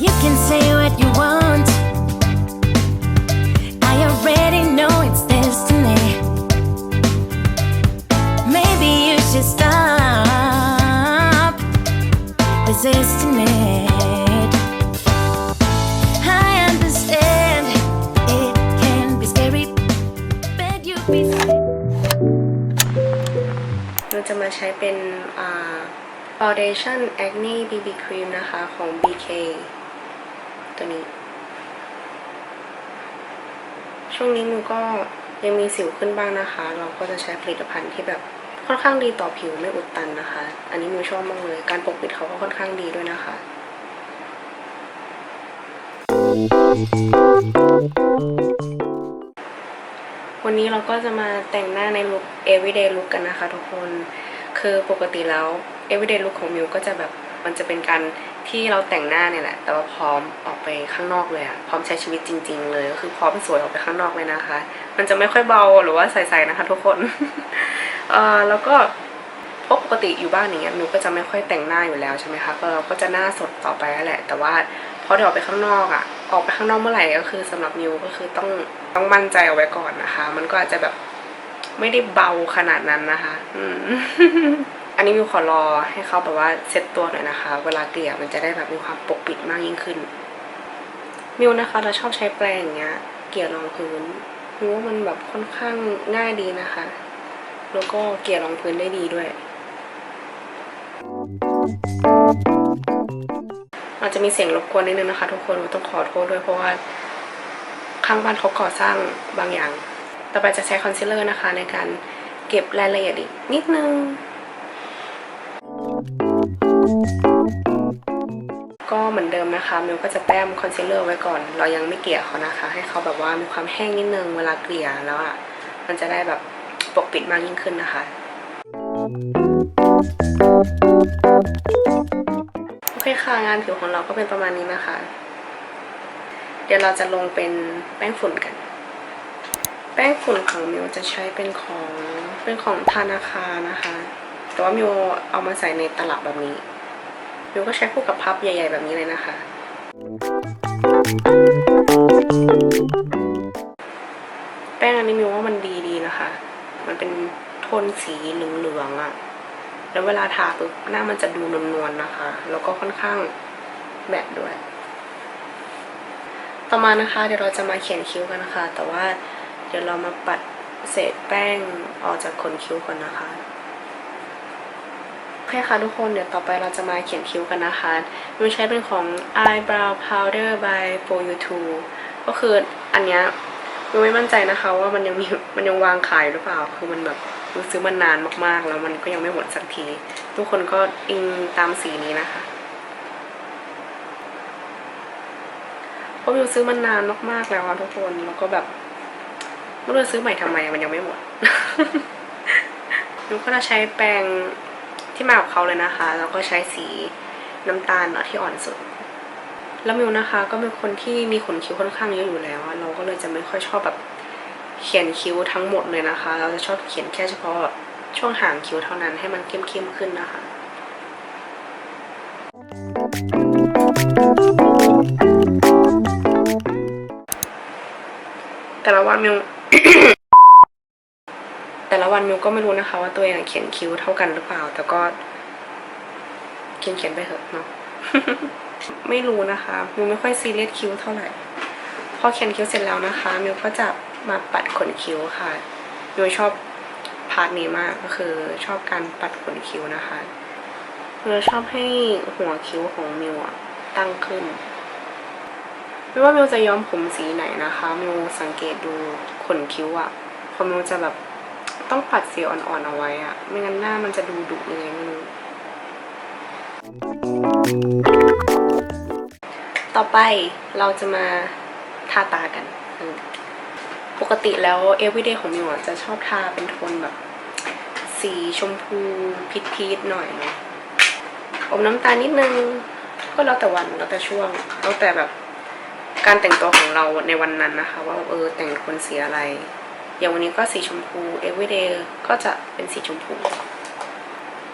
You can say what you want. I already know it's destiny. Maybe you should stop resisting it. I understand it can be scary, but you'll be. เราจะมาใช้เป็นอ่า foundation acne bb cream นะคะของ bk ตัวนี้ ช่วงนี้มิวก็ยังมีสิวขึ้นบ้างนะคะ เราก็จะใช้ผลิตภัณฑ์ที่แบบค่อนข้างดีต่อผิวไม่อุดตันนะคะ อันนี้มิวชอบมากเลย การปกปิดเขาก็ค่อนข้างดีด้วยนะคะวันนี้เราก็จะมาแต่งหน้าในลุค everyday look กันนะคะทุกคน คือปกติแล้ว everyday look ของมิวก็จะแบบ มันจะเป็นการที่เราแต่งหน้าเนี่ยแหละ แต่ว่าพร้อมออกไปข้างนอกเลยอะพร้อมใช้ชีวิตจริง ๆ เลย ก็คือพร้อมสวยออกไปข้างนอกเลยนะคะ มันจะไม่ค่อยเบาหรือว่าใสๆนะคะ ทุกคนเออแล้วก็พราะปกติอยู่บ้านอย่างเงี้ยมิวก็จะไม่ค่อยแต่งหน้าอยู่แล้วใช่ไหมคะก็เราก็จะหน้าสดต่อไปนั่นแหละ แต่ว่าพอได้ออกไปข้างนอกอะออกไปข้างนอกเมื่อไหร่ก็คือสำหรับมิวก็คือต้องต้องมั่นใจเอาไว้ก่อนนะคะ มันก็อาจจะแบบไม่ได้เบาขนาดนั้นนะคะ อืม อันนี้มิวขอรอให้เขาแบบว่าเซ็ตตัวหน่อยนะคะ เวลาเกลี่ยมันจะได้แบบมีความปกปิดมากยิ่งขึ้น มิวนะคะเราชอบใช้แปรงอย่างเงี้ย เกลี่ยรองพื้นมิวว่ามันแบบค่อนข้างง่ายดีนะคะ แล้วก็เกลี่ยรองพื้นได้ดีด้วย อาจจะมีเสียงรบกวนนิดนึงนะคะ ทุกคนต้องขอโทษด้วยเพราะว่าข้างบ้านเขาก่อสร้างบางอย่าง ต่อไปจะใช้คอนซีลเลอร์นะคะ ในการเก็บรายละเอียดอีกนิดนึง นเมนะคะมิวก็จะแต้มคอนซีลเลอร์ไว้ก่อน เรายังไม่เกลี่ยเขานะคะ ให้เขาแบบว่ามีความแห้งนิดนึงเวลาเกลี่ยแล้วอะมันจะได้แบบปกปิดมากยิ่งขึ้นนะคะ โอเคค่ะงานผิวของเราก็เป็นประมาณนี้นะคะ เดี๋ยวเราจะลงเป็นแป้งฝุ่นกัน แป้งฝุ่นของมิวจะใช้เป็นของเป็นของธนาคารนะคะ แต่ว่ามิวเอามาใส่ในตลับแบบนี้ มิวก็ใช้คู่กับพับใหญ่ ๆ แบบนี้เลยนะคะ แป้งอันนี้มิวว่ามันดีดีนะคะ มันเป็นโทนสีเหลืองๆอะ่ะ แล้วเวลาทาปุ๊บหน้ามันจะดูนวลๆนะคะ แล้วก็ค่อนข้างแมตต์ด้วย ต่อมานะคะ เดี๋ยวเราจะมาเขียนคิ้วกันนะคะ แต่ว่าเดี๋ยวเรามาปัดเศษแป้งออกจากขนคิ้วก่อนนะคะ เคค่ะทุกคนเดี๋ยวต่อไปเราจะมาเขียนคิ้วกันนะคะมิวใช้เป็นของ eyebrow powder by for you t o ก็คืออันเนี้ยมิวไม่มั่นใจนะคะว่ามันยังมีมันยังวางขายหรือเปล่า คือมันแบบมิวซื้อมานนานมากๆ แล้วมันก็ยังไม่หมดสักที ทุกคนก็อิงตามสีนี้นะคะเพราะมิวซื้อมันนานมากๆแล้วอะทุกคนแล้วก็แบบไม่รู้ซื้อใหม่ทำไมมันยังไม่หมดมิวก็จะใช้แปรง ที่มากับเขาเลยนะคะ แล้วก็ใช้สีน้ำตาลเนาะที่อ่อนสุด แล้วมิวนะคะก็เป็นคนที่มีขนคิ้วค่อนข้างเยอะอยู่แล้ว เราก็เลยจะไม่ค่อยชอบแบบเขียนคิ้วทั้งหมดเลยนะคะ เราจะชอบเขียนแค่เฉพาะแบบช่วงหางคิ้วเท่านั้นให้มันเข้มๆขึ้นนะคะ แต่ละวันมิว วันมิวก็ไม่รู้นะคะ ว่าตัวเองเขียนคิ้วเท่ากันหรือเปล่า แต่ก็เขียนเขียนไปเถอะเนาะไม่รู้นะคะมิวไม่ค่อยซีเรียสคิ้วเท่าไหร่ พอเขียนคิ้วเสร็จแล้วนะคะมิวก็จะมาปัดขนคิ้วค่ะมิวชอบพาร์ทนี้มากก็คือชอบการปัดขนคิ้วนะคะมิวชอบให้หัวคิ้วของมิวอะตั้งขึ้นไม่ว่ามิวจะย้อมผมสีไหนนะคะมิวสังเกตดูขนคิ้วอะพอมิวจะแบบ ต้องปัดสีอ่อนๆเอาไว้อะไม่งั้นหน้ามันจะดูดุยังไงไม่รู้ต่อไปเราจะมาทาตากัน ปกติแล้ว everyday ของมิวจะชอบทาเป็นโทนแบบ สีชมพูพีชๆหน่อยเนาะอมน้ำตาลนิดนึง ก็แล้วแต่วันแล้วแต่ช่วง แล้วแต่แบบการแต่งตัวของเราในวันนั้นนะคะ ว่าเออแต่งคนสีอะไร อย่างวันนี้ก็สีชมพู everyday ก็จะเป็นสีชมพู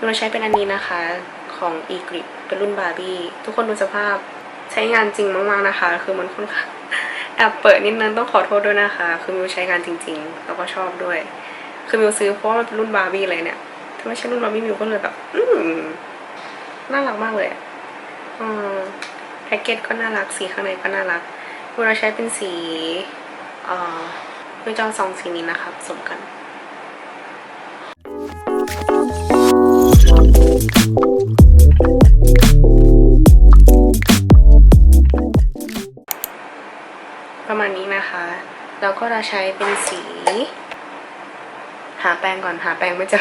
เราใช้เป็นอันนี้นะคะของ e g r i p เป็นรุ่นบาร์บี้ทุกคนดูสภาพใช้งานจริงมากๆนะคะ คือมันค่อนข้างแอบเปิดนิดนึงต้องขอโทษด้วยนะคะ คือมิวใช้งานจริง ๆ แล้วก็ชอบด้วย คือมิวซื้อเพราะว่ามันเป็นรุ่นบาร์บี้เลยเนี่ยถ้าไม่ใช่รุ่นบาร์บี้มิวก็เลยแบบ อืมน่ารักมากเลยอะอืมแพ็กเกจก็น่ารักสีข้างในก็น่ารักเวลาใช้เป็นสีอ่ อมิวจะเอสองสีนี้นะคะผสมกัน ประมาณนี้นะคะ แล้วก็จะใช้เป็นสี หาแปรงก่อนหาแปรงไม่เจอ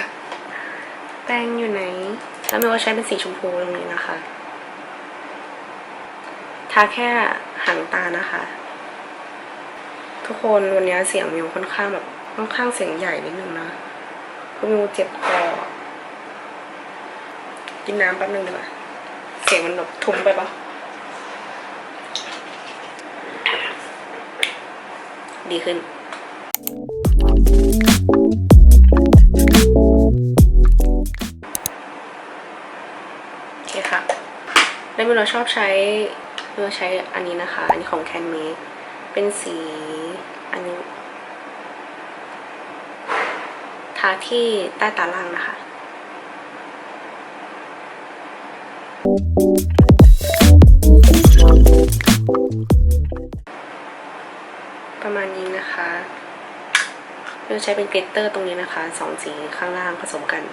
แปรงอยู่ไหน แล้วมิวก็ใช้เป็นสีชมพูตรงนี้นะคะ ทาแค่หางตานะคะ ทุกคนวันนี้เสียงมิวค่อนข้างแบบค่อนข้างเสียงใหญ่นิดนึงนะเพราะมิวเจ็บคอกินน้ำแป๊บนึงดีกว่าเสียงมันแบบทุ้มไปปะดีขึ้นโอเคค่ะแล้วเวลาชอบใช้เราใช้อันนี้นะคะ อันนี้ของแคนเมก เป็นสีอันนี้ทาที่ใต้ตาล่างนะคะประมาณนี้นะคะเราใช้เป็นกลิตเตอร์ตรงนี้นะคะสองสีข้างล่างผสมกัน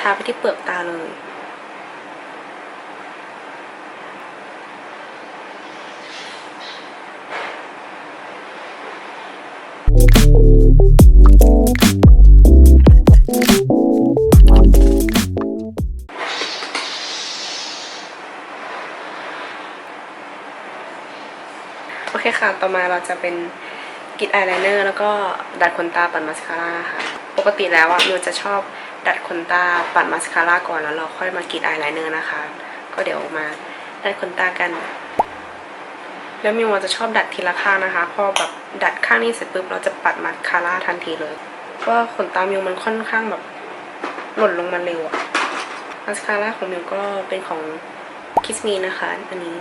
ทาไปที่เปลือกตาเลย ค่ะ ต่อมาเราจะเป็นกิดอายไลเนอร์แล้วก็ดัดขนตาปัดมาสคาร่าค่ะ ปกติแล้วอะมิวจะชอบดัดขนตาปัดมาสคาร่าก่อนแล้วเราค่อยมากรีดอายไลเนอร์นะคะ ก็เดี๋ยวมาดัดขนตากัน แล้วมิวจะชอบดัดทีละข้างนะคะ พอแบบดัดข้างนี้เสร็จปุ๊บเราจะปัดมาสคาร่าทันทีเลยเพราะขนตามิวมันค่อนข้างแบบหล่นลงมาเร็วอะมาสคาร่าของมิวก็เป็นของคิสมีนะคะ อันนี้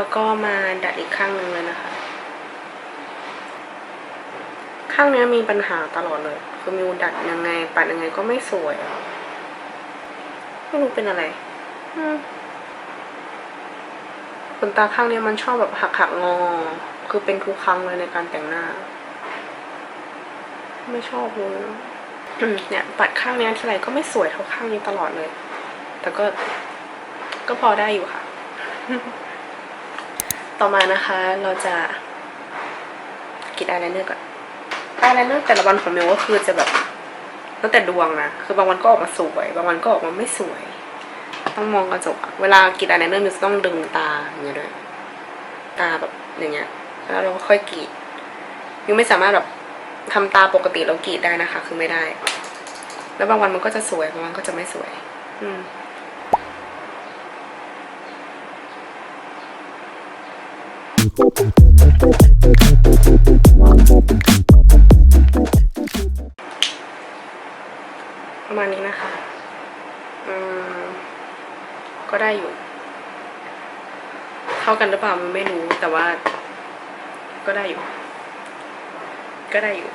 แล้วก็มาดัดอีกข้างหนึ่งเลยนะคะ ข้างนี้มีปัญหาตลอดเลย คือมิวดัดยังไง ปัดยังไงก็ไม่สวยอะไม่รู้เป็นอะไรขนตาข้างนี้มันชอบแบบหักหักงอ คือเป็นทุกครั้งเลยในการแต่งหน้า ไม่ชอบเลยเนี่ย ปัดข้างนี้ทีไรก็ไม่สวยเท่าข้างนี้ตลอดเลย แต่ก็ก็พอได้อยู่ค่ะ ต่อมานะคะเราจะกรีดอายไลเนอร์ก่อนอายไลเนอร์แต่ละวันของเมลก็คือจะแบบตั้งแต่ดวงนะคือบางวันก็ออกมาสวย บางวันก็ออกมาไม่สวย ต้องมองกระจกเวลากรีดอายไลเนอร์มิวจะต้องดึงตาอย่างเงี้ยด้วยตาแบบอย่างเงี้ย แล้วเราก็ค่อยกรีดมิวไม่สามารถแบบทำตาปกติแล้วกรีดได้นะคะ คือไม่ได้ แล้วบางวันมันก็จะสวยบางวันก็จะไม่สวย อืม ประมาณนี้นะคะ อืม ก็ได้อยู่ เข้ากันหรือเปล่ามันไม่รู้แต่ว่า ก็ได้อยู่ ก็ได้อยู่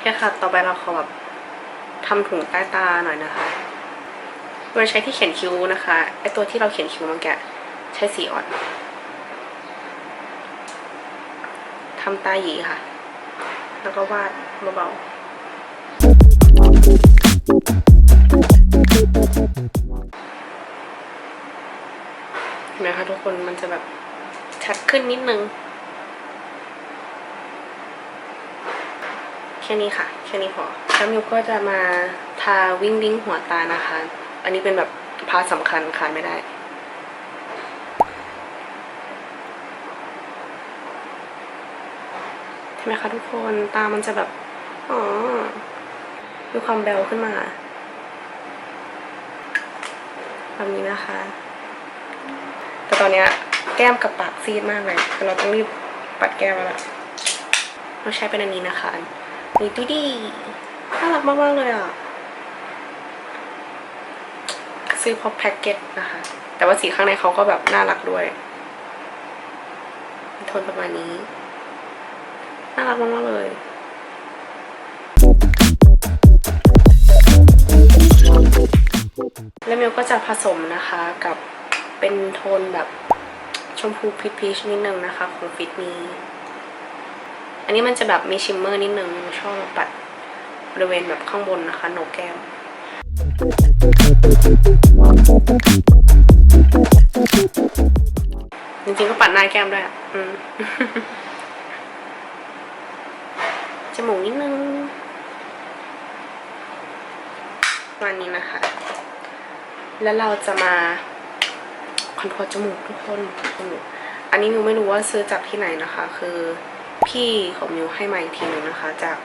แค่ค่ะ ต่อไปเราขอแบบทำถุงใต้ตาหน่อยนะคะเราใช้ที่เขียนคิ้วนะคะ ไอตัวที่เราเขียนคิ้วเมื่อกี้ใช้สีอ่อน ทำตาหยีค่ะ แล้วก็วาดเบาๆเห็นไหมคะทุกคนมันจะแบบชัดขึ้นนิดนึง แค่นี้ค่ะ แค่นี้พอแล้วมิวก็จะมาทาวิ่งวิ่งหัวตานะคะ อันนี้เป็นแบบพาร์ทสำคัญขาดไม่ได้ ใช่ ไหมคะทุกคนตามันจะแบบอ๋อมีความแบวขึ้นมาแบบนี้นะคะ แต่ตอนเนี้ยแก้มกับปากซีดมากเลยเราต้องรีบปัดแก้มแล้วล่ะเราใช้เป็นอันนี้นะคะนี่ดูดีน่ารักมากๆเลยอะ ซื้อพราะแพ็กเกจนะคะ แต่ว่าสีข้างในเขาก็แบบน่ารักด้วย โทนประมาณนี้ น่ารักมากๆเลยแล้วมิวก็จะผสมนะคะกับเป็นโทนแบบชมพูพีชนิดนึงนะคะ ของฟิตมีอันนี้มันจะแบบมีชิมเมอร์นิดนึงชอบมาปัดบริเวณแบบข้างบนนะคะโหนกแก้มจริงๆก็ปัดหน้าแก้มด้วยอะอืม จมูกนิดนึงประมาณนี้นะคะ แล้วเราจะมาคอนโทรลจมูกทุกคนจมูกอันนี้มิวไม่รู้ว่าซื้อจากที่ไหนนะคะ คือพี่ของมิวให้มาอีกทีหนึงนะคะ จาก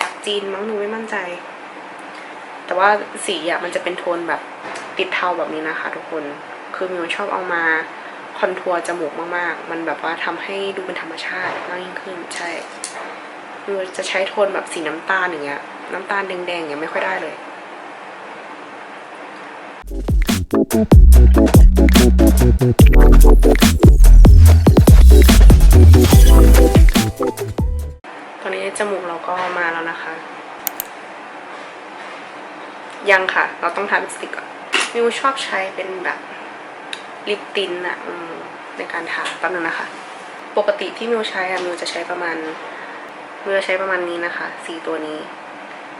จากจีนมั้งหนูไม่มั่นใจ แต่ว่าสีอะมันจะเป็นโทนแบบติดเทาแบบนี้นะคะ ทุกคน คือมิวชอบเอามาคอนทัวร์จมูกมาก ๆ มันแบบว่าทำให้ดูเป็นธรรมชาติมากยิ่งขึ้น ใช่ มิวจะใช้โทนแบบสีน้ำตาลอย่างเงี้ย น้ำตาลแดงๆอย่างเงี้ยไม่ค่อยได้เลยตอนนี้จมูกเราก็มาแล้วนะคะ ยังค่ะ เราต้องทาลิปสติกก่อนมิวชอบใช้เป็นแบบลิปตินอะในการทาแป๊บนึงนะคะ ปกติที่มิวใช้อะมิวจะใช้ประมาณ มิวจะใช้ประมาณนี้นะคะสีตัวนี้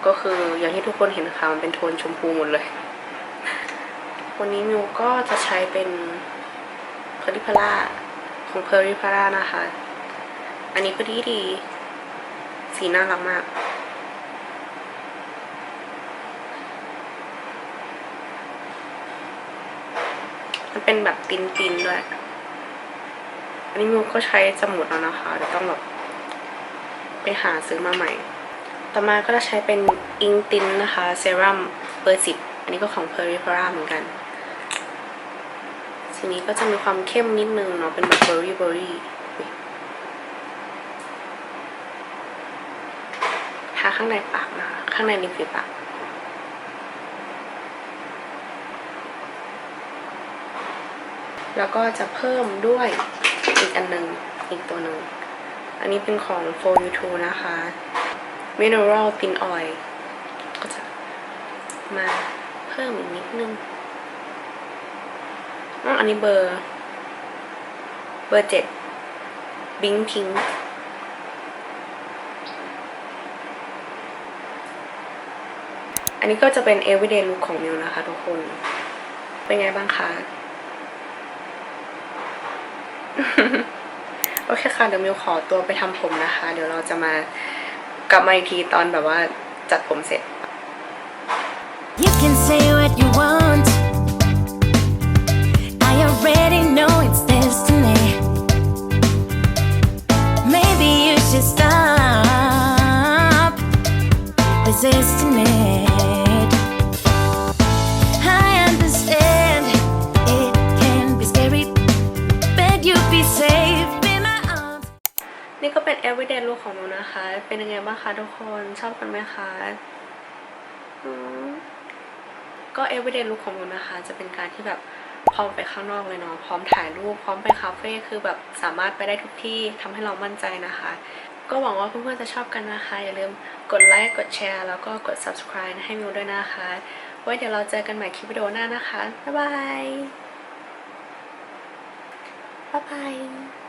ก็คืออย่างที่ทุกคนเห็นนะคะมันเป็นโทนชมพูหมดเลย วันนี้มิวก็จะใช้เป็นเพอริพาร่าของเพอริพาร่านะคะ อันนี้ก็ดีดีสีน่ารักมากมันเป็นแบบตินตินๆด้วย อันนี้มิวก็ใช้จะหมดแล้วนะคะเดี๋ยวต้องแบบ ไปหาซื้อมาใหม่ ต่อมาก็จะใช้เป็นอิงตินนะคะเซรั่มเบอร์สิบอันนี้ก็ของ p e r i p a r a เหมือนกัน สีนี้ก็จะมีความเข้มนิดนึงเนาะเป็นแบบเบอร์รี่เบอร์รี่ทาข้างในปากนะคะข้างในริมฝีปากแล้วก็จะเพิ่มด้วยอีกอันหนึ่งอีกตัวหนึ่ง อันนี้เป็นของ for you t o นะคะ mineral thin oil ก็จะมาเพิ่มอีกนิดนึงอันนี้เบอร์ เบอร์เจ็ดบิงพิงอันนี้ก็จะเป็น everyday look ของมิวนะคะทุกคน เป็นไงบ้างคะ โอเคค่ะเดี๋ยวมิวขอตัวไปทำผมนะคะ เดี๋ยวเราจะมากลับมาอีกทีตอนแบบว่าจัดผมเสร็จ You can say what you want. I already know it's destiny. Maybe you should stop resisting it. นี่ก็เป็น everyday look ของมิวนะคะ เป็นยังไงบ้างคะทุกคนชอบกันไหมคะก็ everyday look ของมิวนะคะ จะเป็นการที่แบบพร้อมไปข้างนอกเลยเนาะพร้อมถ่ายรูปพร้อมไปคาเฟ่คือแบบสามารถไปได้ทุกที่ทำให้เรามั่นใจนะคะ ก็หวังว่าเพื่อนๆจะชอบกันนะคะ อย่าลืมกดไลค์กดแชร์แล้วก็กด subscribe ให้มิวด้วยนะคะไว้เดี๋ยวเราเจอกันใหม่คลิปวิดีโอหน้านะคะบ๊ายบายบ๊ายบาย